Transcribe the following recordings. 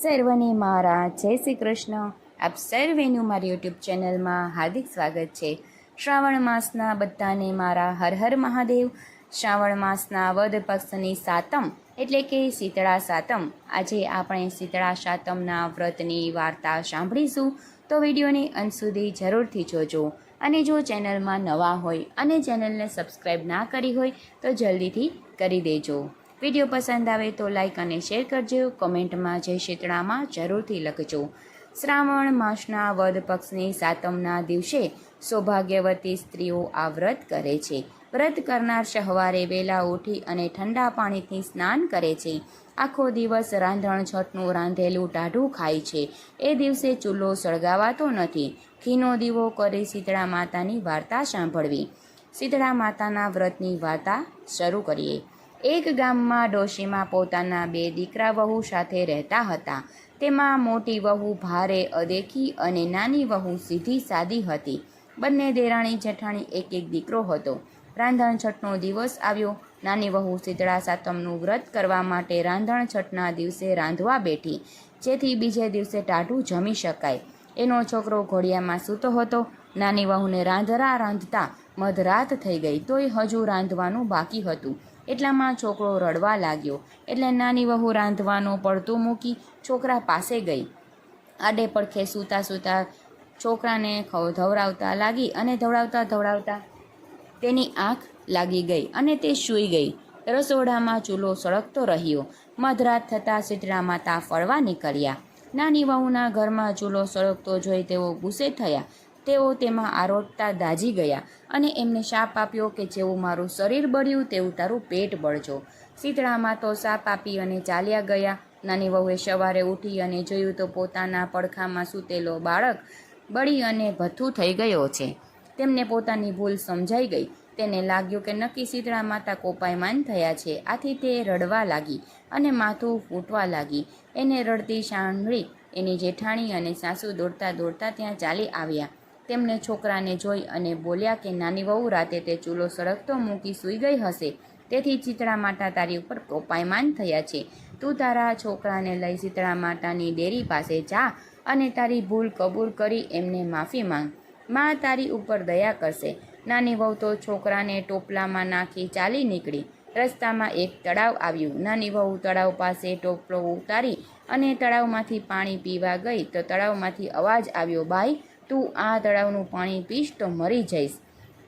સર્વને મારા, જય શ્રી કૃષ્ણ. આપ સર્વેનું મારી યુટ્યુબ ચેનલમાં હાર્દિક સ્વાગત છે. શ્રાવણ માસના બધાને મારા હર હર મહાદેવ. શ્રાવણ માસના વદ પક્ષની સાતમ, એટલે કે શીતળા સાતમ. આજે આપણે શીતળા સાતમના વ્રતની વાર્તા સાંભળીશું. તો વિડીયોને અંત સુધી જરૂરથી જોજો. અને જો ચેનલમાં નવા હોય અને ચેનલને સબસ્ક્રાઈબ ના કરી હોય, તો જલ્દીથી કરી દેજો. વીડિયો પસંદ આવે તો લાઇક અને શેર કરજો. કોમેન્ટમાં જય શીતળામાં જરૂરથી લખજો. શ્રાવણ માસના વદ પક્ષની સાતમના દિવસે સૌભાગ્યવતી સ્ત્રીઓ આ વ્રત કરે છે. વ્રત કરનાર સવારે વહેલા ઉઠી અને ઠંડા પાણીથી સ્નાન કરે છે. આખો દિવસ રાંધણ છઠનું રાંધેલું ટાઢું ખાય છે. એ દિવસે ચૂલો સળગાવાતો નથી. ઘીનો દીવો કરી શીતળા માતાની વાર્તા સાંભળવી. શીતળા માતાના વ્રતની વાર્તા શરૂ કરીએ. એક ગામમાં ડોશીમાં પોતાના બે દીકરા વહુ સાથે રહેતા હતા. તેમાં મોટી વહુ ભારે અદેખી અને નાની વહુ સીધી સાદી હતી. બંને દેરાણી જેઠાણી એક એક દીકરો હતો. રાંધણ છઠનો દિવસ આવ્યો. નાની વહુ શીતળા સાતમનું વ્રત કરવા માટે રાંધણ છઠના દિવસે રાંધવા બેઠી, જેથી બીજે દિવસે ટાઢું જમી શકાય. એનો છોકરો ઘોડિયામાં સૂતો હતો. નાની વહુને રાંધરા રાંધતા મધરાત થઈ ગઈ, તોય હજુ રાંધવાનું બાકી હતું. એટલામાં છોકરો રડવા લાગ્યો. એટલે નાની વહુ રાંધવાનું પડતું મૂકી છોકરા પાસે ગઈ. આડે પડખે સૂતા સૂતા છોકરાને ધવડાવતા લાગી અને ધવડાવતા ધવડાવતા તેની આંખ લાગી ગઈ અને તે સૂઈ ગઈ. રસોડામાં ચૂલો સળગતો રહ્યો. મધરાત થતાં શીતળા માતા ફરવા નીકળ્યા. નાની વહુના ઘરમાં ચૂલો સળગતો જોઈ તેઓ ગુસ્સે થયા. તેઓ તેમાં આરોટતા દાજી ગયા અને એમને શાપ આપ્યો કે જેવું મારું શરીર બળ્યું તેવું તારું પેટ બળજો. શીતળામાં તો શાપ આપી અને ચાલ્યા ગયા. નાની વહુએ સવારે ઉઠી અને જોયું તો પોતાના પડખામાં સૂતેલો બાળક બળી અને ભથ્થું થઈ ગયો છે. તેમને પોતાની ભૂલ સમજાઈ ગઈ. તેને લાગ્યું કે નક્કી શીતળા માતા કોપાયમાન થયા છે. આથી તે રડવા લાગી અને માથું ફૂટવા લાગી. એને રડતી સાંભળી એની જેઠાણી અને સાસુ દોડતા દોડતા ત્યાં ચાલી આવ્યા. તેમને છોકરાને જોઈ અને બોલ્યા કે, નાની વહુ, રાતે તે ચૂલો સળગતો મૂકી સૂઈ ગઈ હશે. તેથી ચિતળા માતા તારી ઉપર કોપાયમાન થયા છે. તું તારા છોકરાને લઈ ચિતળા માતાની ડેરી પાસે જા અને તારી ભૂલ કબૂલ કરી એમને માફી માંગ. માં તારી ઉપર દયા કરશે. નાની વહુ તો છોકરાને ટોપલામાં નાખી ચાલી નીકળી. રસ્તામાં એક તળાવ આવ્યું. નાની વહુ તળાવ પાસે ટોપલો ઉતારી અને તળાવમાંથી પાણી પીવા ગઈ તો તળાવમાંથી અવાજ આવ્યો બાઈ તું આ તળાવનું પાણી પીશ તો મરી જઈશ.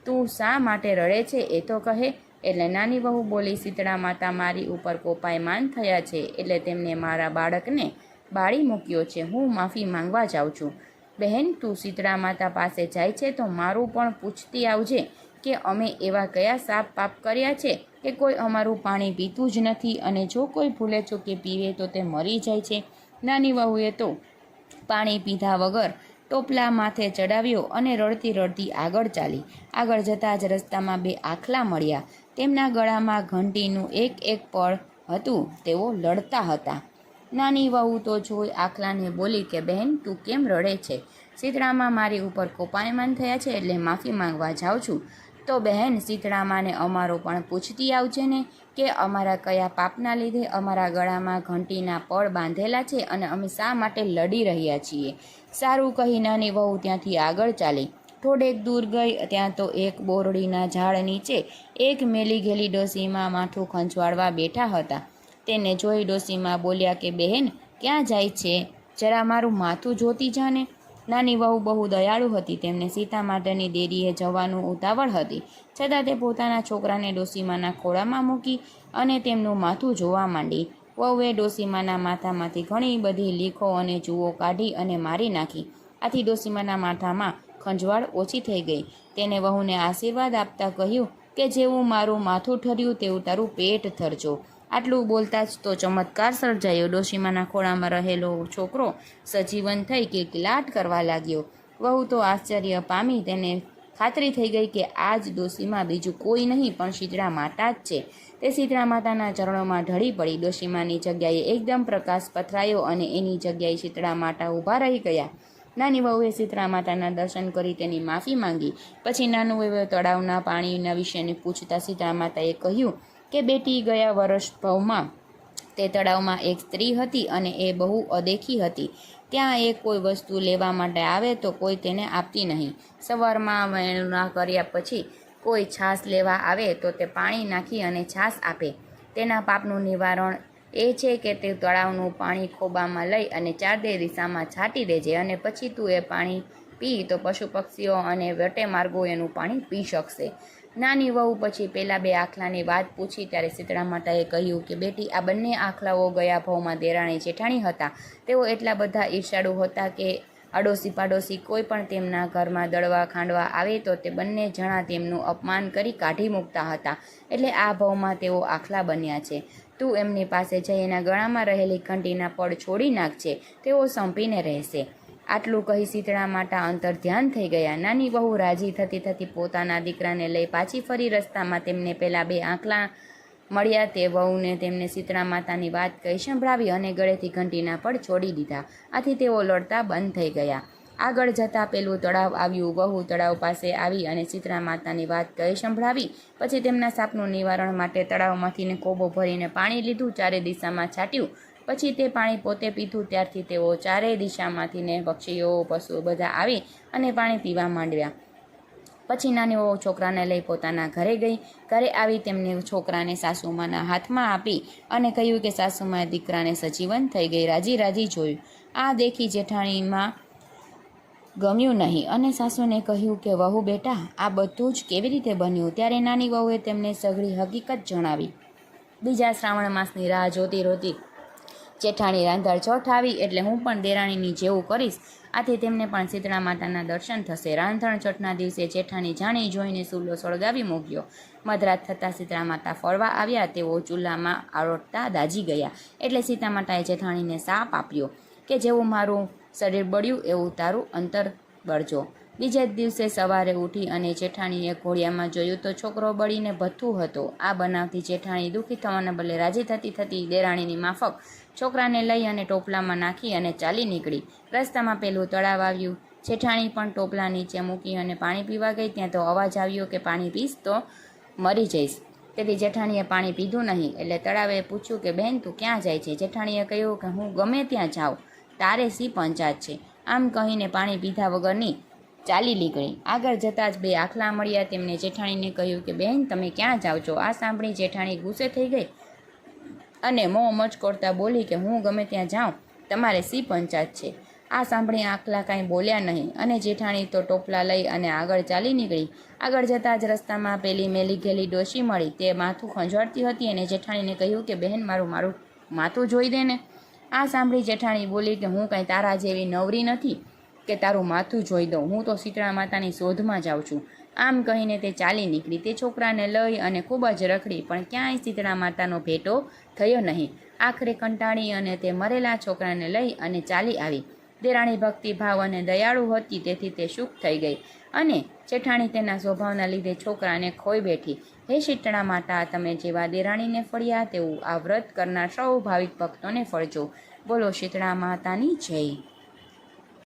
તું શા માટે રડે છે એ તો કહે. એટલે નાની વહુ બોલી શીતળા માતા મારી ઉપર કોપાયમાન થયા છે. એટલે તેમને મારા બાળકને બાળી મૂક્યો છે. હું માફી માંગવા જાઉં છું. બહેન, તું શીતળા માતા પાસે જાય છે તો મારું પણ પૂછતી આવજે કે અમે એવા કયા સાપ પાપ કર્યા છે કે કોઈ અમારું પાણી પીતું જ નથી અને જો કોઈ ભૂલે ચૂકે પીવે તો તે મરી જાય છે. નાની વહુએ તો પાણી પીધા વગર ટોપલા માથે ચડાવ્યો અને રડતી રડતી આગળ ચાલી. આગળ જતાં જ રસ્તામાં બે આખલા મળ્યા. તેમના ગળામાં ઘંટીનું એક એક પળ હતું. તેઓ લડતા હતા. નાની વહુ તો જોઈ આખલાને બોલી કે બહેન તું કેમ રડે છે? શીતળામાં મારી ઉપર કોપાયમાન થયા છે એટલે માફી માંગવા જાઉં છું. તો બહેન શીતળામાને અમારો પણ પૂછતી આવજે ને કે અમારા કયા પાપના લીધે અમારા ગળામાં ઘંટીના પળ બાંધેલા છે અને અમે શા માટે લડી રહ્યા છીએ? સારું કહી નાની વહુ ત્યાંથી આગળ ચાલી. થોડેક દૂર ગઈ, ત્યાં તો એક બોરડીના ઝાડ નીચે એક મેલી ગેલી ડોસીમાં માથું ખંજવાળવા બેઠા હતા. તેને જોઈ ડોસીમાં બોલ્યા કે, બહેન, ક્યાં જાય છે? જરા મારું માથું જોતી જાને. નાની વહુ બહુ દયાળુ હતી. તેમને સીતા માટેની દેરીએ જવાનું ઉતાવળ હતી. છતાં તે પોતાના છોકરાને ડોસીમાના ખોળામાં મૂકી અને તેમનું માથું જોવા માંડી. વહુએ ડોસીમાના માથામાંથી ઘણી બધી લીખો અને જુઓ કાઢી અને મારી નાખી. આથી ડોસીમાના માથામાં ખંજવાળ ઓછી થઈ ગઈ. તેને વહુને આશીર્વાદ આપતા કહ્યું કે, જેવું મારું માથું ઠર્યું, તેવું તારું પેટ થરજો આટલું બોલતા જ તો ચમત્કાર સર્જાયો. ડોશીમાના ખોળામાં રહેલો છોકરો સજીવન થઈ કિલકિલાટ કરવા લાગ્યો. વહુ તો આશ્ચર્ય પામી તેને ખાતરી થઈ ગઈ કે આ જ ડોશીમાં બીજું કોઈ નહીં, પણ શીતળા માતા જ છે. તે શીતળા માતાના ચરણોમાં ઢળી પડી. ડોશીમાની જગ્યાએ એકદમ પ્રકાશ પથરાયો અને એની જગ્યાએ શીતળા માતા ઊભા રહી ગયા. નાની વહુએ શીતળા માતાના દર્શન કરી તેની માફી માંગી. પછી નાનું વહુએ તળાવના પાણીના વિશેને પૂછતા શીતળા માતાએ કહ્યું કે બેટી ગયા વર્ષ ભવમાં તે તળાવમાં એક સ્ત્રી હતી અને એ બહુ અદેખી હતી. ત્યાં એ કોઈ વસ્તુ લેવા માટે આવે તો કોઈ તેને આપતી નહીં. સવારમાં વહેણા કર્યા પછી કોઈ છાશ લેવા આવે તો તે પાણી નાખી અને છાશ આપે. તેના પાપનું નિવારણ એ છે કે તે તળાવનું પાણી ખોબામાં લઈ અને ચારદે દિશામાં છાંટી દેજે અને પછી તું એ પાણી પી તો પશુ પક્ષીઓ અને વટે માર્ગો એનું પાણી પી શકશે. નાની વહુ પછી પહેલાં બે આખલાની વાત પૂછી ત્યારે શીતળા માતાએ કહ્યું કે, બેટી, આ બંને આખલાઓ ગયા ભાવમાં દેરાણી જેઠાણી હતા. તેઓ એટલા બધા ઈર્ષાળુ હતા કે અડોશી પાડોશી કોઈ પણ તેમના ઘરમાં દળવા ખાંડવા આવે તો તે બંને જણા તેમનું અપમાન કરી કાઢી મૂકતા હતા. એટલે આ ભાવમાં તેઓ આખલા બન્યા છે. તું એમની પાસે જઈ એના ગળામાં રહેલી ઘંટીના પડ છોડી નાખજે. તેઓ સંપીને રહેશે. આટલું કહી શીતળા માતા અંતર ધ્યાન થઈ ગયા. નાની બહુ રાજી થતી થતી પોતાના દીકરાને લઈ પાછી ફરી રસ્તામાં તેમને પહેલાં બે આંકલા મળ્યા. તે વહુને તેમને શીતળા માતાની વાત કહી સંભળાવી અને ગળેથી ઘંટીના પડ છોડી દીધા. આથી તેઓ લડતા બંધ થઈ ગયા. આગળ જતાં પેલું તળાવ આવ્યું. વહુ તળાવ પાસે આવી અને શીતળા માતાની વાત કહી સંભળાવી. પછી તેમના સાપનું નિવારણ માટે તળાવમાંથીને કોબો ભરીને પાણી લીધું. ચારે દિશામાં છાંટ્યું. પછી તે પાણી પોતે પીધું. ત્યારથી તેઓ ચારેય દિશામાંથી ને પક્ષીઓ પશુઓ બધા આવી અને પાણી પીવા માંડ્યા. પછી નાની વહુ છોકરાને લઈ પોતાના ઘરે ગઈ. ઘરે આવી તેમને છોકરાને સાસુમાના હાથમાં આપી અને કહ્યું કે સાસુમાએ દીકરાને સજીવન થઈ ગઈ. રાજી રાજી જોયું. આ દેખી જેઠાણીમાં ગમ્યું નહીં અને સાસુને કહ્યું કે, વહુ બેટા, આ બધું જ કેવી રીતે બન્યું? ત્યારે નાની વહુએ તેમને સઘળી હકીકત જણાવી. બીજા શ્રાવણ માસની રાહ જોતી રોતી જેઠાણી રાંધણ છઠ આવી એટલે હું પણ દેરાણીની જેવું કરીશ. આથી તેમને પણ શીતળા માતાના દર્શન થશે. રાંધણ છઠના દિવસે જેઠાણી જાણી જોઈને સૂલો સળગાવી મૂક્યો. મધરાત થતાં શીતળા માતા ફરવા આવ્યા. તેઓ ચૂલામાં આરોટતા દાજી ગયા. એટલે સીતા માતાએ જેઠાણીને સાપ આપ્યો કે જેવું મારું શરીર બળ્યું એવું તારું અંતર બળજો. બીજે જ દિવસે સવારે ઉઠી અને જેઠાણીએ ઘોડિયામાં જોયું તો છોકરો બળીને ભથ્થું હતો. આ બનાવથી જેઠાણી દુઃખી થવાના બદલે રાજી થતી થતી દેરાણીની માફક છોકરાને લઈ અને ટોપલામાં નાખી અને ચાલી નીકળી. રસ્તામાં પેલું તળાવ આવ્યું. જેઠાણી પણ ટોપલા નીચે મૂકી અને પાણી પીવા ગઈ ત્યાં તો અવાજ આવ્યો કે પાણી પીશ તો મરી જઈશ. તેથી જેઠાણીએ પાણી પીધું નહીં. એટલે તળાવે પૂછ્યું કે બહેન તું ક્યાં જાય છે? જેઠાણીએ કહ્યું કે હું ગમે ત્યાં જાઉં. તારે સી પંચાત છે. આમ કહીને પાણી પીધા વગરની ચાલી નીકળી. આગળ જતાં જ બે આખલા મળ્યા. તેમને જેઠાણીને કહ્યું કે બહેન તમે ક્યાં જાઓ છો? આ સાંભળી જેઠાણી ગુસ્સે થઈ ગઈ અને મોં મચકોડતા બોલી કે, હું ગમે ત્યાં જાઉં. તમારે સી પંચાયત છે. આ સાંભળી આખલા કાંઈ બોલ્યા નહીં અને જેઠાણી તો ટોપલા લઈ અને આગળ ચાલી નીકળી. આગળ જતાં જ રસ્તામાં પેલી મેલી ઘેલી ડોશી મળી. તે માથું ખંજવાળતી હતી અને જેઠાણીને કહ્યું કે બહેન મારું મારું માથું જોઈ દે ને. આ સાંભળી જેઠાણી બોલી કે, હું કાંઈ તારા જેવી નવરી નથી. કે તારું માથું જોઈ દઉં. હું તો શીતળા માતાની શોધમાં જાઉં છું. આમ કહીને તે ચાલી નીકળી. તે છોકરાને લઈ અને ખૂબ જ રખડી, પણ ક્યાંય શીતળા માતાનો ભેટો થયો નહીં. આખરે કંટાળી અને તે મરેલા છોકરાને લઈ અને ચાલી આવી. દેરાણી ભક્તિભાવ અને દયાળુ હતી, તેથી તે સુખ થઈ ગઈ. અને જેઠાણી તેના સ્વભાવના લીધે છોકરાને ખોઈ બેઠી. હે શીતળા માતા, તમે જેવા દેરાણીને ફળ્યા, તેવું આ વ્રત કરનાર સૌ ભાવિક ભક્તોને ફળજો. બોલો શીતળા માતાની જય.